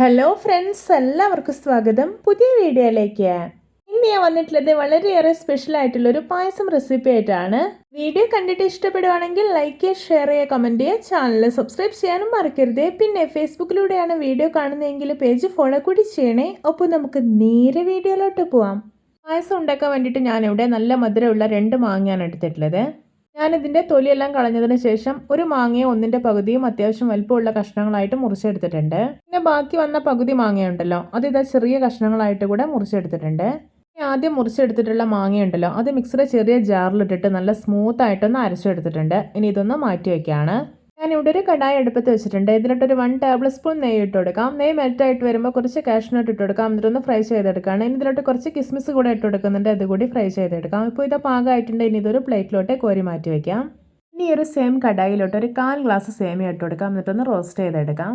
Hello friends എല്ലാവർക്കും സ്വാഗതം. പുതിയ വീഡിയോയിലേക്ക്. ഇന്ന് ഞാൻ വന്നിട്ടുള്ളത് വളരെയേറെ സ്പെഷ്യൽ ആയിട്ടുള്ള ഒരു പായസം റെസിപ്പി ആയിട്ടാണ്. വീഡിയോ കണ്ടിട്ട് ഇഷ്ടപ്പെടുവാണെങ്കിൽ ലൈക്ക് ചെയ്യുക ഷെയർ ചെയ്യുക കമന്റ് ചെയ്യുക. ചാനൽ സബ്സ്ക്രൈബ് ചെയ്യാനും മറക്കരുത്. പിന്നെ ഫേസ്ബുക്കിലൂടെയാണ് വീഡിയോ കാണുന്നതെങ്കിൽ പേജ് ഫോളോ കൂടി ചെയ്യണേ. ഒപ്പം നമുക്ക് നേരെ വീഡിയോയിലോട്ട് പോവാം. പായസം ഉണ്ടാക്കാൻ വേണ്ടിയിട്ട് ഞാനിവിടെ നല്ല മധുരമുള്ള രണ്ട് മാങ്ങയാണ് എടുത്തിട്ടുള്ളത്. ഞാനിതിന്റെ തൊലിയെല്ലാം കളഞ്ഞതിന് ശേഷം ഒരു മാങ്ങയും ഒന്നിന്റെ പകുതിയും അത്യാവശ്യം വലിപ്പമുള്ള കഷ്ണങ്ങളായിട്ട് മുറിച്ചെടുത്തിട്ടുണ്ട്. പിന്നെ ബാക്കി വന്ന പകുതി മാങ്ങയുണ്ടല്ലോ അത് ഇതാ ചെറിയ കഷ്ണങ്ങളായിട്ട് കൂടെ മുറിച്ചെടുത്തിട്ടുണ്ട്. ആദ്യം മുറിച്ചെടുത്തിട്ടുള്ള മാങ്ങയുണ്ടല്ലോ അത് മിക്സിയുടെ ചെറിയ ജാറിലിട്ടിട്ട് നല്ല സ്മൂത്ത് ആയിട്ടൊന്ന് അരച്ചെടുത്തിട്ടുണ്ട്. ഇനി ഇതൊന്ന് മാറ്റി വയ്ക്കുകയാണ് ഞാനിവിടെ ഒരു കടായി അടുപ്പത്ത് വെച്ചിട്ടുണ്ട്. ഇതിലോട്ടൊരു വൺ ടേബിൾ സ്പൂൺ നെയ്യ് ഇട്ട് കൊടുക്കാം. നെയ്യ് മെൽറ്റായിട്ട് വരുമ്പോൾ കുറച്ച് കാഷ്നട്ട് ഇട്ട് കൊടുക്കാം. എന്നിട്ടൊന്ന് ഫ്രൈ ചെയ്തെടുക്കുകയാണ് ഇനി ഇതിലോട്ട് കുറച്ച് കിസ്മിസ് കൂടെ ഇട്ട് കൊടുക്കുന്നുണ്ട്. അതുകൂടി ഫ്രൈ ചെയ്തെടുക്കാം. ഇപ്പോൾ ഇത് പാകമായിട്ടുണ്ട് ഇനി ഇതൊരു പ്ലേറ്റിലോട്ട് കോരി മാറ്റി വയ്ക്കാം ഇനി ഒരു സെയിം കടായിലോട്ട് ഒരു കാൽ ഗ്ലാസ് സേമിയ ഇട്ട് കൊടുക്കാം. എന്നിട്ടൊന്ന് റോസ്റ്റ് ചെയ്തെടുക്കാം.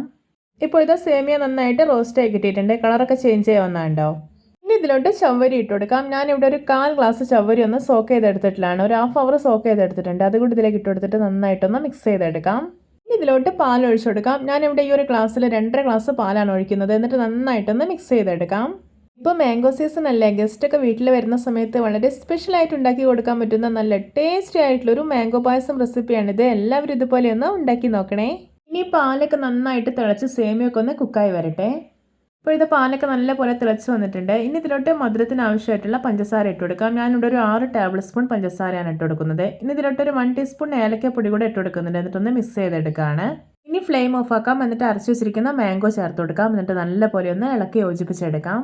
ഇപ്പോൾ ഇത് സേമിയ നന്നായിട്ട് റോസ്റ്റ് ആയി കിട്ടിയിട്ടുണ്ട്. കളറൊക്കെ ചേഞ്ച് ചെയ്യാവുന്നുണ്ടോ ഇനി ഇതിലോട്ട് ചവ്വരി ഇട്ട് കൊടുക്കാം. ഞാനിവിടെ ഒരു കാൽ ഗ്ലാസ് ചവ്വരി ഒന്ന് സോക്ക് ചെയ്തെടുത്തിട്ടുള്ളതാണ് ഒരു ഹാഫ് അവർ സോക്ക് ചെയ്തെടുത്തിട്ടുണ്ട്. അതുകൂടി ഇതിലേക്ക് ഇട്ട് കൊടുത്തിട്ട് നന്നായിട്ടൊന്ന് മിക്സ് ചെയ്തെടുക്കാം. ഇനി ഇതിലോട്ട് പാൽ ഒഴിച്ചു കൊടുക്കാം. ഞാനിവിടെ ഈ ഒരു ഗ്ലാസ്സിൽ രണ്ടര ഗ്ലാസ് പാലാണ് ഒഴിക്കുന്നത്. എന്നിട്ട് നന്നായിട്ടൊന്ന് മിക്സ് ചെയ്തെടുക്കാം. ഇപ്പോൾ മാംഗോ സീസൺ അല്ലേ? ഗസ്റ്റൊക്കെ വീട്ടിൽ വരുന്ന സമയത്ത് വളരെ സ്പെഷ്യൽ ആയിട്ട് ഉണ്ടാക്കി കൊടുക്കാൻ പറ്റുന്ന നല്ല ടേസ്റ്റി ആയിട്ടുള്ളൊരു മാംഗോ പായസം റെസിപ്പിയാണിത് എല്ലാവരും ഇതുപോലെ ഒന്ന് ഉണ്ടാക്കി നോക്കണേ. ഇനി പാലൊക്കെ നന്നായിട്ട് തിളച്ച് സേമിയൊക്കെ ഒന്ന് കുക്കായി വരട്ടെ. ഇപ്പോൾ ഇത് പാലൊക്കെ നല്ലപോലെ തിളച്ച് വന്നിട്ടുണ്ട്. ഇനി ഇതിലോട്ട് മധുരത്തിന് ആവശ്യമായിട്ടുള്ള പഞ്ചസാര ഇട്ട് കൊടുക്കാം. ഞാനിവിടെ ഒരു ആറ് ടേബിൾ സ്പൂൺ പഞ്ചസാരയാണ് ഇട്ട് കൊടുക്കുന്നത്. ഇനി ഇതിലോട്ട് ഒരു വൺ ടീസ്പൂൺ ഏലക്കപ്പൊടി കൂടെ ഇട്ട് കൊടുക്കുന്നുണ്ട്. എന്നിട്ടൊന്ന് മിക്സ് ചെയ്തെടുക്കുകയാണ് ഇനി ഫ്ലെയിം ഓഫ് ആക്കാം. എന്നിട്ട് അരച്ച് വെച്ചിരിക്കുന്ന മാംഗോ ചേർത്ത് കൊടുക്കാം. എന്നിട്ട് നല്ലപോലെ ഒന്ന് ഇളക്കി യോജിപ്പിച്ചെടുക്കാം.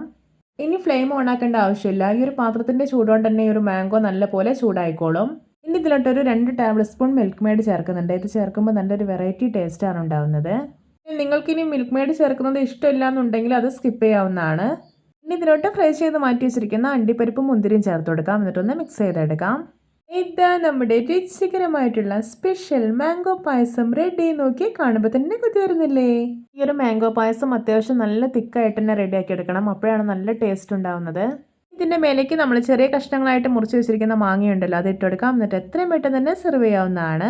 ഇനി ഫ്ലെയിം ഓൺ ആക്കേണ്ട ആവശ്യമില്ല. ഈ ഒരു പാത്രത്തിന്റെ ചൂടുകൊണ്ട് തന്നെ ഈ ഒരു മാംഗോ നല്ലപോലെ ചൂടായിക്കോളും. ഇനി ഇതിലോട്ടൊരു രണ്ട് ടേബിൾ സ്പൂൺ മിൽക്ക് മെയ്ഡ് ചേർക്കുന്നുണ്ട്. ഇത് ചേർക്കുമ്പോൾ നല്ലൊരു വെറൈറ്റി ടേസ്റ്റാണ് ഉണ്ടാവുന്നത്. നിങ്ങൾക്കിനി മിൽക്ക് മെയ്ഡ് ചേർക്കുന്നത് ഇഷ്ടമില്ല എന്നുണ്ടെങ്കിൽ അത് സ്കിപ്പ് ചെയ്യാവുന്നതാണ്. ഇനി ഇതിലോട്ട് ഫ്രൈ ചെയ്ത് മാറ്റി വെച്ചിരിക്കുന്ന അണ്ടിപ്പരിപ്പും മുന്തിരിയും ചേർത്ത് കൊടുക്കാം. എന്നിട്ടൊന്ന് മിക്സ് ചെയ്തെടുക്കാം. ഇതാ നമ്മുടെ രുചികരമായിട്ടുള്ള സ്പെഷ്യൽ മാംഗോ പായസം റെഡി നോക്കി കാണുമ്പോൾ തന്നെ കുത്തി വരുന്നില്ലേ? ഈ ഒരു മാംഗോ പായസം അത്യാവശ്യം നല്ല തിക്കായിട്ട് തന്നെ റെഡിയാക്കി എടുക്കണം. അപ്പോഴാണ് നല്ല ടേസ്റ്റ് ഉണ്ടാവുന്നത്. ഇതിന്റെ മേലേക്ക് നമ്മൾ ചെറിയ കഷ്ണങ്ങളായിട്ട് മുറിച്ച് വെച്ചിരിക്കുന്ന മാങ്ങയുണ്ടല്ലോ അത് ഇട്ടെടുക്കാം എന്നിട്ട് എത്രയും പെട്ടെന്ന് തന്നെ സെർവ് ചെയ്യാവുന്നതാണ്.